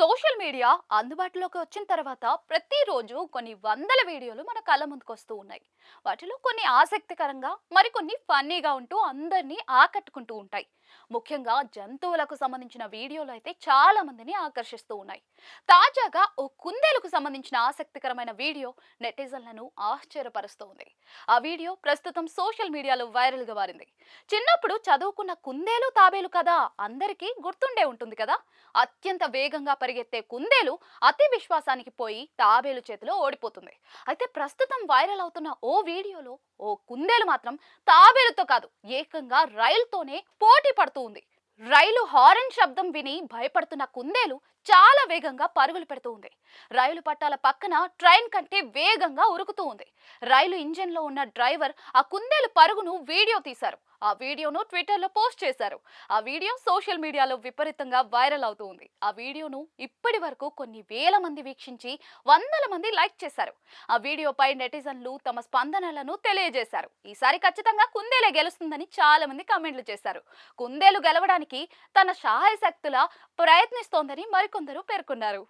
Social media అందుబాటులోకి వచ్చిన తర్వాత ప్రతిరోజు కొన్ని వందల వీడియోలు మన కళ్ళ ముందుకు వస్తూ ఉన్నాయి. వాటిలో కొన్ని ఆసక్తికరంగా మరికొన్ని ఫన్నీగా ఉంటూ అందరినీ ఆకట్టుకుంటూ ఉంటాయి. ముఖ్యంగా జంతువులకు సంబంధించిన వీడియోలు అయితే చాలా మందిని ఆకర్షిస్తూ ఉన్నాయి. తాజాగా ఓ కుందేలుకు సంబంధించిన ఆసక్తికరమైన వీడియో నెటిజన్లను ఆశ్చర్యపరుస్తూ ఉంది ఆ వీడియో ప్రస్తుతం సోషల్ మీడియాలో వైరల్గా మారింది. చిన్నప్పుడు చదువుకున్న కుందేలు తాబేలు కదా అందరికీ గుర్తుండే ఉంటుంది కదా? అత్యంత వేగంగా పరిగెత్తే కుందేలు అతి విశ్వాసానికి పోయి తాబేలు చేతిలో ఓడిపోతుంది. అయితే ప్రస్తుతం వైరల్ అవుతున్న ఓ వీడియోలో ఓ కుందేలు మాత్రం తాబేలుతో కాదు ఏకంగా రైలుతోనే పోటీ పడుతూ ఉంది. రైలు హారన్ శబ్దం విని భయపడుతున్న కుందేలు చాలా వేగంగా పరుగులు పెడుతూ ఉంది. రైలు పట్టాల పక్కన ట్రైన్ కంటే వేగంగా ఉరుకుతూ ఉంది. రైలు ఇంజిన్లో ఉన్న డ్రైవర్ ఆ కుందేలు పరుగును వీడియో తీశారు. ఆ వీడియోను ట్విట్టర్లో పోస్ట్ చేశారు. ఆ వీడియో సోషల్ మీడియాలో విపరీతంగా వైరల్ అవుతూ ఉంది. ఆ వీడియోను ఇప్పటి వరకు కొన్ని వేల మంది వీక్షించి వందల మంది లైక్ చేశారు. ఆ వీడియోపై నెటిజన్లు తమ స్పందనలను తెలియజేశారు. ఈసారి ఖచ్చితంగా కుందేలే గెలుస్తుందని చాలా మంది కామెంట్లు చేశారు. కుందేలు గెలవడానికి తన సహాయ శక్తుల ప్రయత్నిస్తోందని మరికొందరు పేర్కొన్నారు.